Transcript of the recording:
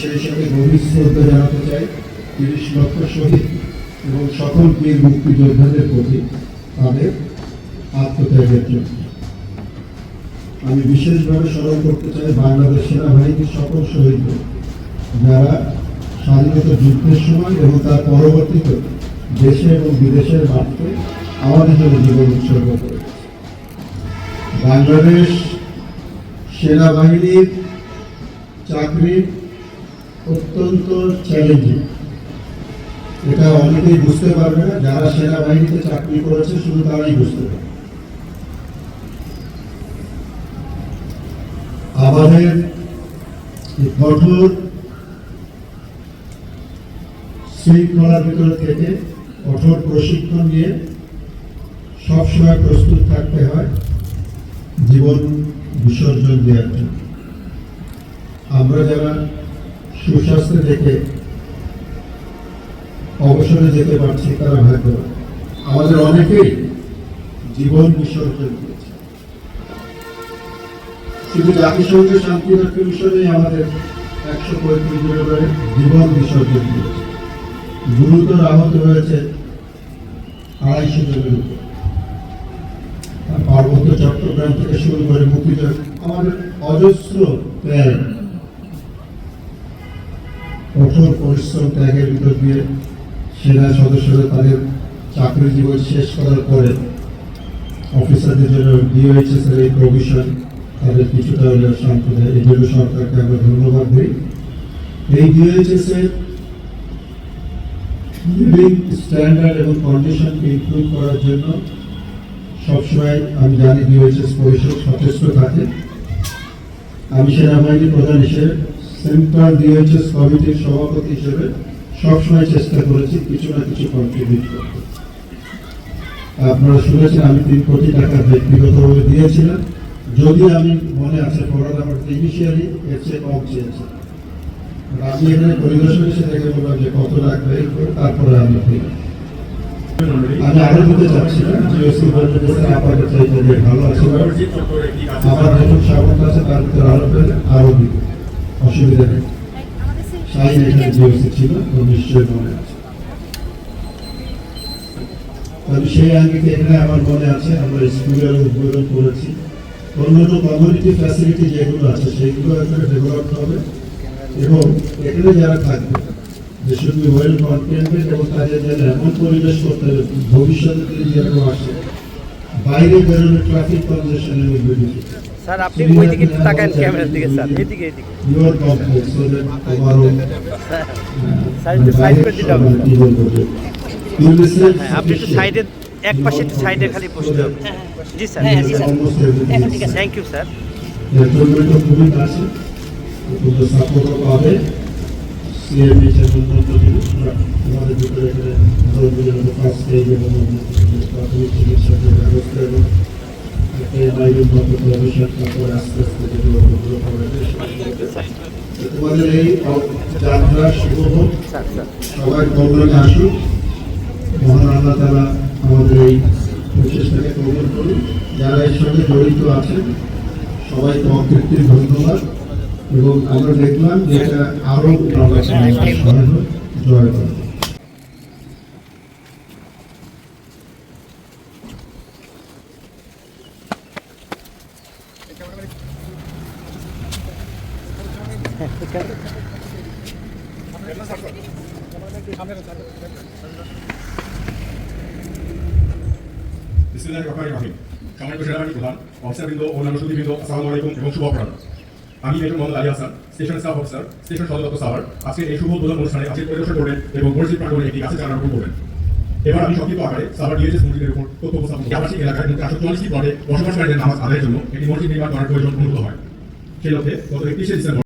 সেই সাথে গভীর শ্রদ্ধা জানাতে চাই। তিরিশ লক্ষ শহীদ এবং সকল বীর মুক্তিযোদ্ধাদের প্রতি তাদের আত্মত্যাগের জন্য। আমি বিশেষভাবে স্মরণ করতে চাই বাংলাদেশ সেনাবাহিনীর সকল শহীদদের, যারা স্বাধীনতা যুদ্ধের সময় এবং তার পরবর্তীতে দেশে এবং বিদেশের মাঠে আমাদের জন্য জীবন উৎসর্গ করেছে। বাংলাদেশ সেনাবাহিনীর চাকরি অত্যন্ত চ্যালেঞ্জিং এটা অনেকেই বুঝতে পারবে না, যারা সেনাবাহিনীতে চাকরি করেছে শুধু তারাই বুঝতে পারবে। আমাদের কঠোর শৃঙ্খলার ভিতরে থেকে কঠোর প্রশিক্ষণ নিয়ে সবসময় প্রস্তুত থাকতে হয় জীবন বিসর্জন দেওয়ার জন্য। আমরা যারা সুস্বাস্থ্য দেখে অবসরে যেতে পারছি তারা হয়তো আমাদের অনেকেই জীবন বিসর্জন দিয়েছে। শুধু জাতিসংঘের শান্তিরক্ষা মিশনেই আমাদের একশো পঁয়ত্রিশ জনের জীবন বিসর্জন দিয়েছে। গুরুতর আহত হয়েছে আড়াইশো জনের উপর। পার্বত্য চট্টগ্রাম থেকে শুরু করে মুক্তিযোদ্ধা, আমাদের অজস্র ত্যাগ কঠোর পরিশ্রম ত্যাগের ভিতর দিয়ে সেনা সদস্যরা তাদের চাকরি জীবন শেষ করার পরে অফিসারদের জন্য ডিওএইচএস এর এই প্রভিশন তাদের কিছুটা হলেও শান্ত দেয়। এই জন্য সরকারকে আমরা ধন্যবাদ দিই। এই ডিওএইচএস এর লিভিং স্ট্যান্ডার্ড এবং কন্ডিশনকে ইমপ্রুভ করার জন্য সবসময় আমি জানি ডিওএইচএস পরিষদ সচেষ্ট থাকে। আমি সেনাবাহিনী প্রধান হিসেবে সেন্ট্রাল ডিওএইচএস কমিটির সভাপতি হিসেবে সবসময় চেষ্টা করেছি কিছু না কিছু কন্ট্রিবিউট করতে। আপনারা শুনেছেন আমি তিন কোটি টাকা ব্যক্তিগতভাবে দিয়েছিলাম। যদি আমি মনে আছে, ফরাদ আমার ইনিশিয়ালি এর চেয়ে কম চেয়েছে। আমি এখানে পরিদর্শন এসে দেখে বললাম যে কত লাগবে তারপরে আমি দিলাম আমি আরও দিতে চাচ্ছি ভালো আছে। আমার যখন সামর্থ্য আছে, তার ভিতরে আরও দিতে অসুবিধা নেই। এখানে ছিল নিশ্চয়ই মনে আছে। তবে সেই আঙ্গিকে এখানে আমার মনে আছে? আমরা স্কুলের উদ্বোধন করেছি। অন্যান্য কমিউনিটি ফ্যাসিলিটি যেগুলো আছে সেগুলো এখানে ডেভেলপ হবে। এবং এখানে যারা থাকবে যে শুধু ওয়েল কন্টেন্টেড এবং তাদের যেন এমন পরিবেশ করতে হবে ভবিষ্যতে যেন আসে বাইরে বেরোলে ট্রাফিক কনজেশনের বিরুদ্ধে স্যার আপনি ওই দিকে একটু তাকান ক্যামেরার দিকে স্যার এদিকে এদিকে ইউর কমপ্লেক্স তোমারও স্যার একটু সাইড করে দিতে হবে। হ্যাঁ আপনি একটু সাইডে এক পাশে একটু সাইডে খালি বসতে হবে। জি স্যার। হ্যাঁ, স্যার। ঠিক আছে। থ্যাংক ইউ স্যার খুবই আছে। সাপোর্টও পাবে। আমাদের ভিতরে এখানে ফার্স্ট স্টেজ এবং প্রাথমিক চিকিৎসার ব্যবস্থা এবং তোমাদের এই যাত্রা শুভ হোক সবাই কল্যাণে আসুন মহান আল্লাহ তালা আমাদের এই প্রচেষ্টাকে কবল করুন। যারা এর সঙ্গে জড়িত আছেন, সবাইকে অকৃত্রিম ধন্যবাদ। এবং আমরা দেখলাম যে এটা আরও জয় করবে বিসমিল্লাহ রহমান রহিম। আলাইকুম এবং শুভ অপরাহ্ন আমি major Mohammad Ali Hasan station staff officer, station সদর সাভার আজকে এই শুভ উদ্বোধন অনুষ্ঠানে আজকে পরিদর্শন করবেন এবং মসজিদ প্রাঙ্গণে একটি গাছের চারা রোপণ করবেন। এবার আমি সংক্ষিপ্ত আকারে সাভার ডিএসএস মসজিদের উপর তথ্য উপস্থাপন আবাসিক এলাকায় মোট চারশো চল্লিশটি বসবাসকারীদের নামাজ আদায়ের জন্য একটি মসজিদ নির্মাণ করার প্রয়োজন অনুভূত হয়। সেই লক্ষ্যে গত একত্রিশে ডিসেম্বর